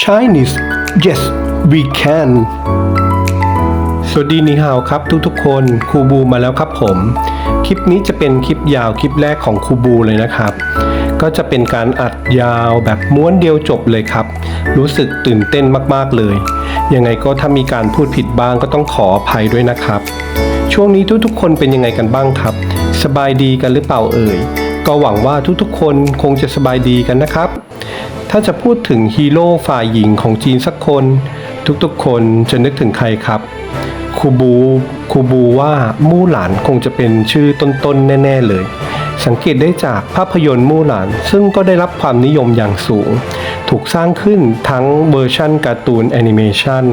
Chinese yes we can สวัสดีนีฮาวครับทุกๆคนครูบูมาแล้วครับผม คลิปนี้จะเป็นคลิปยาวคลิปแรกของครูบูเลยนะครับ ก็จะเป็นการอัดยาวแบบม้วนเดียวจบเลยครับ รู้สึกตื่นเต้นมากๆเลย ยังไงก็ถ้ามีการพูดผิดบ้างก็ต้องขออภัยด้วยนะครับ ช่วงนี้ทุกๆคนเป็นยังไงกันบ้างครับ สบายดีกันหรือเปล่าเอ่ย ก็หวังว่าทุกๆ คนคงจะสบายดีกันนะครับ ถ้าจะพูดถึงฮีโร่ฝ่ายหญิงของจีนสักคน ทุกๆ คนจะนึกถึงใครครับคูบูคูบูว่ามู่หลานคงจะเป็นชื่อต้นๆ แน่ ๆ เลย สังเกตได้จากภาพยนตร์มู่หลาน ซึ่งก็ได้รับความนิยมอย่างสูง ถูกสร้างขึ้นทั้งเวอร์ชั่นการ์ตูนแอนิเมชัน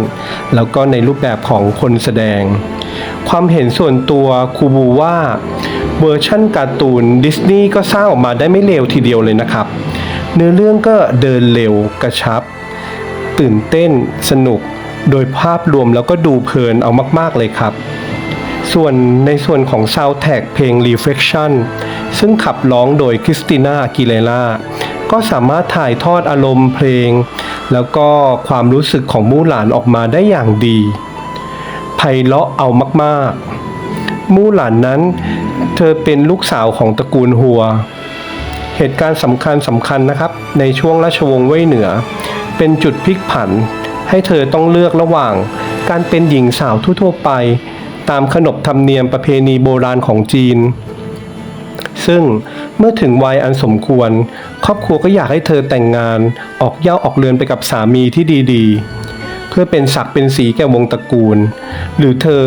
แล้วก็ในรูปแบบของคนแสดง ความเห็นส่วนตัวคูบูว่า เวอร์ชั่นการ์ตูนดิสนีย์ก็สร้างออกมาได้ไม่เลวทีเดียวเลยนะครับ เนื้อเรื่องก็เดินเร็วกระชับ ตื่นเต้นสนุก โดยภาพรวมแล้วก็ดูเพลินเอามาก ๆ เลยครับ ส่วนในส่วนของซาวแท็กเพลง Reflection ซึ่งขับร้องโดยคริสติน่ากิเลล่าก็สามารถถ่ายทอดอารมณ์เพลง แล้วก็ความรู้สึกของมู่หลานออกมาได้อย่างดีไพเราะเอามาก ๆ มู่หลานนั้น เธอเป็นลูกสาวของตระกูลหัว เหตุการณ์สำคัญสำคัญนะครับ ในช่วงราชวงศ์เว่ยเหนือ เป็นจุดพลิกผัน ให้เธอต้องเลือกระหว่าง การเป็นหญิงสาวทั่วๆไป ตามขนบธรรมเนียมประเพณีโบราณของจีน ซึ่งเมื่อถึงวัยอันสมควร ครอบครัวก็อยากให้เธอแต่งงานออกเย่าออกเรือนไปกับสามีที่ดีๆ พื่อเป็นศักดิ์เป็นสีแก่วงตระกูล หรือเธอ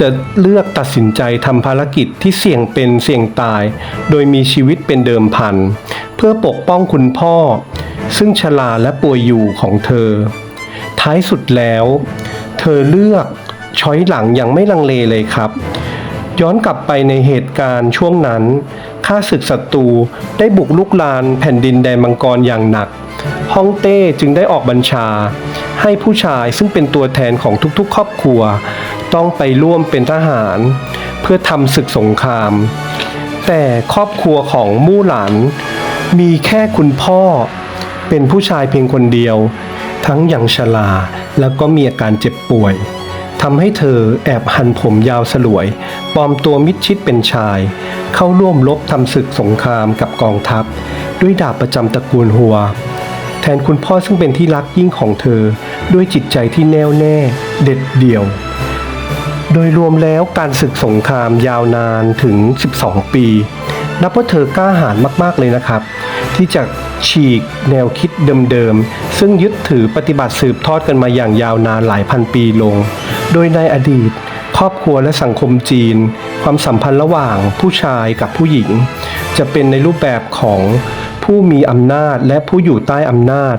จะเลือกตัดสินใจทำภารกิจที่เสี่ยงเป็นเสี่ยงตาย โดยมีชีวิตเป็นเดิมพัน เพื่อปกป้องคุณพ่อ ซึ่งชราและป่วยอยู่ของเธอ ท้ายสุดแล้ว เธอเลือกช้อยหลังอย่างไม่ลังเลเลยครับ ย้อนกลับไปในเหตุการณ์ช่วงนั้นข้าศึกศัตรูได้บุกลุกลานแผ่นดินแดนมังกรอย่างหนักฮ่องเต้จึงได้ออกบัญชา ให้ผู้ชายซึ่งเป็นตัวแทนของทุกๆ ครอบครัว ต้องไปร่วมเป็นทหาร เพื่อทำศึกสงคราม แต่ครอบครัวของมู่หลานมีแค่คุณพ่อ เป็นผู้ชายเพียงคนเดียว ทั้งยังชราแล้วก็มีอาการเจ็บป่วยทำให้เธอแอบหันผมยาวสลวย ปลอมตัวมิดชิดเป็นชาย เข้าร่วมรบทำศึกสงครามกับกองทัพ ด้วยดาบประจำตระกูลหัว แทนคุณพ่อซึ่งเป็นที่รักยิ่งของเธอ ด้วยจิตใจที่แน่วแน่เด็ดเดี่ยว โดยรวมแล้วการศึกสงครามยาวนานถึง 12 ปี นับว่าเธอกล้าหาญมาก ๆ เลยนะครับ ที่จะฉีกแนวคิดเดิม ๆ ซึ่งยึดถือปฏิบัติสืบทอดกันมาอย่างยาวนานหลายพันปีลง โดยในอดีต ครอบครัวและสังคมจีน ความสัมพันธ์ระหว่างผู้ชายกับผู้หญิง จะเป็นในรูปแบบของ ผู้มีอำนาจและผู้อยู่ใต้อำนาจ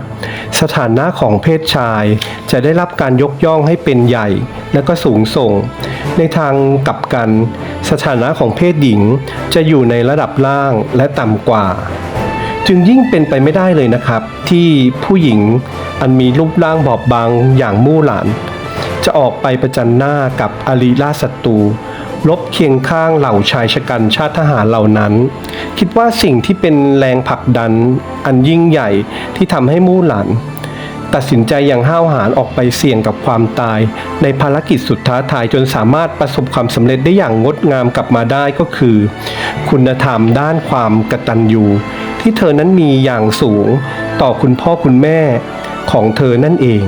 สถานะของเพศชาย จะได้รับการยกย่องให้เป็นใหญ่ และก็สูงส่ง ในทางกลับกัน สถานะของเพศหญิงจะอยู่ในระดับล่างและต่ำกว่า จึงยิ่งเป็นไปไม่ได้เลยนะครับ ที่ผู้หญิงอันมีรูปร่างบอบบางอย่างมู่หลาน จะออกไปประจันหน้ากับอารีราชศัตรู ลบเคียงข้างเหล่าชายชะกันชาติทหารเหล่านั้น คิดว่าสิ่งที่เป็นแรงผลักดัน อันยิ่งใหญ่ที่ทำให้มู่หลานตัดสินใจอย่างห้าวหาญออกไปเสี่ยงกับความตาย ในภารกิจสุดท้าทายจนสามารถประสบความสำเร็จได้อย่างงดงามกลับมาได้ก็คือ คุณธรรมด้านความกตัญญูที่เธอนั้นมีอย่างสูง ต่อคุณพ่อคุณแม่ของเธอนั่นเอง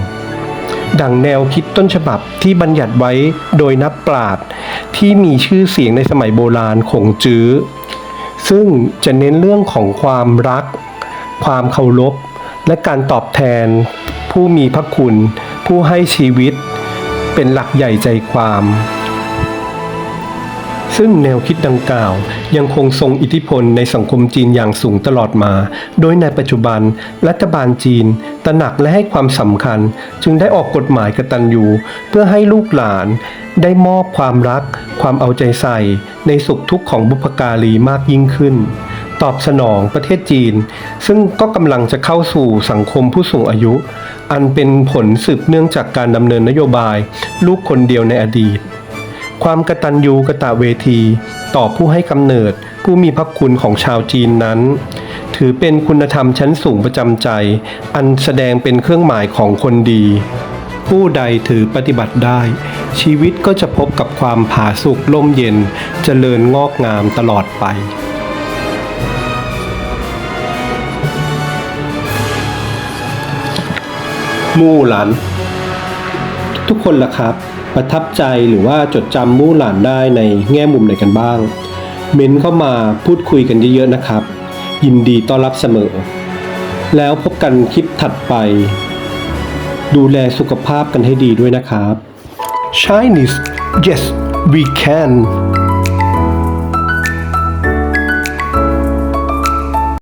ดังแนวคิดต้นฉบับที่บัญญัติไว้โดยนักปราชญ์ที่มีชื่อเสียงในสมัยโบราณขงจื้อ ซึ่งจะเน้นเรื่องของความรัก ความเคารพ และการตอบแทน ผู้มีพระคุณ ผู้ให้ชีวิต เป็นหลักใหญ่ใจความ ซึ่งแนวคิดดังกล่าว ยังคงทรงอิทธิพลในสังคมจีนอย่างสูงตลอดมา โดยในปัจจุบัน รัฐบาลจีน ตระหนักและให้ความสำคัญ จึงได้ออกกฎหมายกตัญญูเพื่อให้ลูกหลาน ได้มอบความรัก ความเอาใจใส่ ในสุขทุกข์ของบุพการีมากยิ่งขึ้น ตอบสนองประเทศจีน ซึ่งก็กำลังจะเข้าสู่สังคมผู้สูงอายุ อันเป็นผลสืบเนื่องจากการดำเนินนโยบาย ลูกคนเดียวในอดีต ความกตัญญูกะตะเวที ต่อผู้ให้กำเนิดผู้มีพระคุณของชาวจีนนั้น ถือเป็นคุณธรรมชั้นสูงประจำใจ อันแสดงเป็นเครื่องหมายของคนดี ผู้ใดถือปฏิบัติได้ ชีวิตก็จะพบกับความผาสุกล่มเย็นเจริญงอกงามตลอดไปมู่หลานทุกคนล่ะครับ ประทับใจหรือว่าจดจำมู่หลานได้ในแง่มุมไหนกันบ้าง เม้นเข้ามาพูดคุยกันเยอะๆนะครับ ยินดีต้อนรับเสมอ แล้วพบกันคลิปถัดไป ดูแลสุขภาพกันให้ดีด้วยนะครับ Chinese yes we can